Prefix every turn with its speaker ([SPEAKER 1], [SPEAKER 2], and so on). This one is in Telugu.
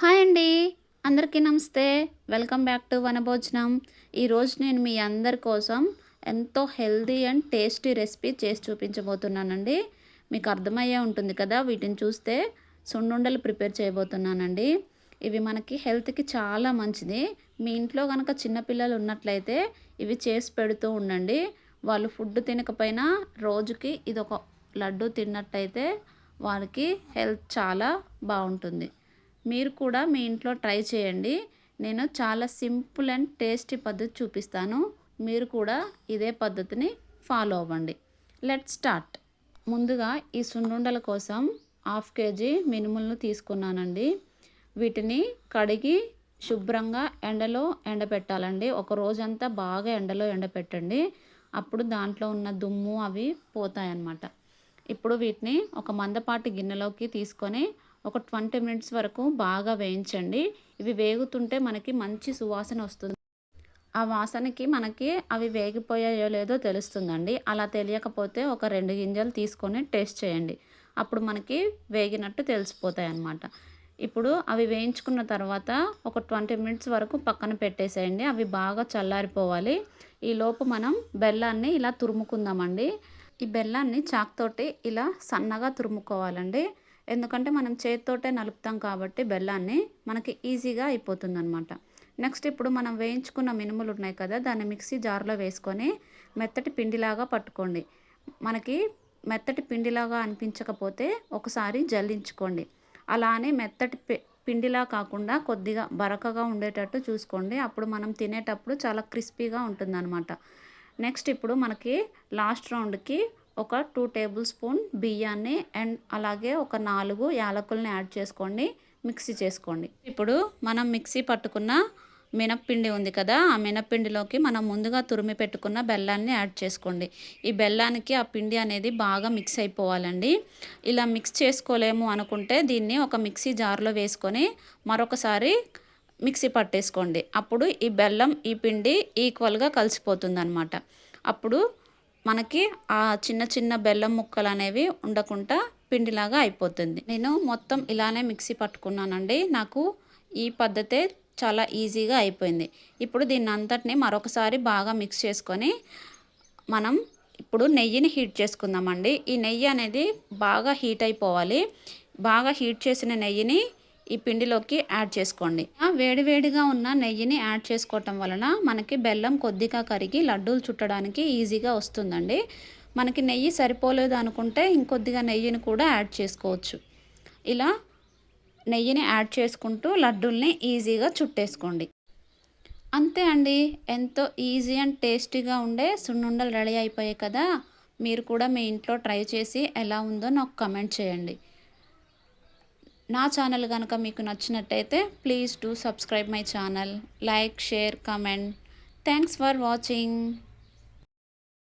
[SPEAKER 1] హాయ్ అండి. అందరికీ నమస్తే. Welcome back to Vanabhojanam. ఈరోజు నేను మీ అందరి కోసం ఎంతో హెల్దీ అండ్ టేస్టీ రెసిపీ చేసి చూపించబోతున్నానండి. మీకు అర్థమయ్యే ఉంటుంది కదా వీటిని చూస్తే సున్నుండలు ప్రిపేర్ చేయబోతున్నానండి. ఇవి మనకి హెల్త్కి చాలా మంచిది. మీ ఇంట్లో కనుక చిన్నపిల్లలు ఉన్నట్లయితే ఇవి చేసి పెడుతూ ఉండండి. వాళ్ళు ఫుడ్ తినకపోయినా రోజుకి ఇది ఒక లడ్డు తిన్నట్టయితే వారికి హెల్త్ చాలా బాగుంటుంది. మీరు కూడా మీ ఇంట్లో ట్రై చేయండి. నేను చాలా సింపుల్ అండ్ టేస్టీ పద్ధతి చూపిస్తాను. మీరు కూడా ఇదే పద్ధతిని ఫాలో అవ్వండి. Let start. ముందుగా ఈ సున్నుండల కోసం హాఫ్ కేజీ మినుములను తీసుకున్నానండి. వీటిని కడిగి శుభ్రంగా ఎండలో ఎండబెట్టాలండి ఒక రోజంతా బాగా ఎండలో ఎండబెట్టండి అప్పుడు దాంట్లో ఉన్న దుమ్ము అవి పోతాయన్నమాట. ఇప్పుడు వీటిని ఒక మందపాటి గిన్నెలోకి తీసుకొని ఒక ట్వంటీ మినిట్స్ వరకు బాగా వేయించండి. ఇవి వేగుతుంటే మనకి మంచి సువాసన వస్తుంది. ఆ వాసనకి మనకి అవి వేగిపోయాయో లేదో తెలుస్తుందండి. అలా తెలియకపోతే ఒక రెండు గింజలు తీసుకొని టేస్ట్ చేయండి. అప్పుడు మనకి వేగినట్టు తెలిసిపోతాయి అన్నమాట ఇప్పుడు అవి వేయించుకున్న తర్వాత ఒక ట్వంటీ మినిట్స్ వరకు పక్కన పెట్టేసేయండి. అవి బాగా చల్లారిపోవాలి. ఈలోపు మనం బెల్లాన్ని ఇలా తురుముకుందామండి. ఈ బెల్లాన్ని చాక్తోటి ఇలా సన్నగా తురుముకోవాలండి. ఎందుకంటే మనం చేతితోటే నలుపుతాం కాబట్టి బెల్లాన్ని మనకి ఈజీగా అయిపోతుందనమాట నెక్స్ట్ ఇప్పుడు మనం వేయించుకున్న మినుములు ఉన్నాయి కదా దాన్ని మిక్సీ జార్లో వేసుకొని మెత్తటి పిండిలాగా పట్టుకోండి. మనకి మెత్తటి పిండిలాగా అనిపించకపోతే ఒకసారి జల్లించుకోండి. అలానే మెత్తటి పిండిలా కాకుండా కొద్దిగా బరకగా ఉండేటట్టు చూసుకోండి. అప్పుడు మనం తినేటప్పుడు చాలా క్రిస్పీగా ఉంటుందన్నమాట. నెక్స్ట్ ఇప్పుడు మనకి లాస్ట్ రౌండ్కి ఒక టూ టేబుల్ స్పూన్ బియ్యాన్ని అండ్ అలాగే ఒక నాలుగు యాలకుల్ని యాడ్ చేసుకోండి. మిక్సీ చేసుకోండి. ఇప్పుడు మనం మిక్సీ పట్టుకున్న మినప్పిండి ఉంది కదా ఆ మినప్పిండిలోకి మనం ముందుగా తురిమి పెట్టుకున్న బెల్లాన్ని యాడ్ చేసుకోండి. ఈ బెల్లానికి ఆ పిండి అనేది బాగా మిక్స్ అయిపోవాలండి. ఇలా మిక్స్ చేసుకోలేము అనుకుంటే దీన్ని ఒక మిక్సీ జార్లో వేసుకొని మరొకసారి మిక్సీ పట్టేసుకోండి. అప్పుడు ఈ బెల్లం ఈ పిండి ఈక్వల్గా కలిసిపోతుంది అప్పుడు మనకి ఆ చిన్న చిన్న బెల్లం ముక్కలు అనేవి ఉండకుండా పిండిలాగా అయిపోతుంది. నేను మొత్తం ఇలానే మిక్సీ పట్టుకున్నానండి. నాకు ఈ పద్ధతే చాలా ఈజీగా అయిపోయింది. ఇప్పుడు దీన్ని అంతటిని మరొకసారి బాగా మిక్స్ చేసుకొని మనం ఇప్పుడు నెయ్యిని హీట్ చేసుకుందామండి. ఈ నెయ్యి అనేది బాగా హీట్ అయిపోవాలి. బాగా హీట్ చేసిన నెయ్యిని ఈ పిండిలోకి యాడ్ చేసుకోండి. వేడివేడిగా ఉన్న నెయ్యిని యాడ్ చేసుకోవటం వలన మనకి బెల్లం కొద్దిగా కరిగి లడ్డూలు చుట్టడానికి ఈజీగా వస్తుందండి. మనకి నెయ్యి సరిపోలేదు అనుకుంటే ఇంకొద్దిగా నెయ్యిని కూడా యాడ్ చేసుకోవచ్చు. ఇలా నెయ్యిని యాడ్ చేసుకుంటూ లడ్డూల్ని ఈజీగా చుట్టేసుకోండి. అంతే అండి. ఎంతో ఈజీ అండ్ టేస్టీగా ఉండే సున్నుండలు రెడీ అయిపోయాయి కదా. మీరు కూడా మీ ఇంట్లో ట్రై చేసి ఎలా ఉందో నాకు కమెంట్ చేయండి. నా ఛానల్ కనుక మీకు నచ్చినట్టయితే please do subscribe my channel like share comment thanks for watching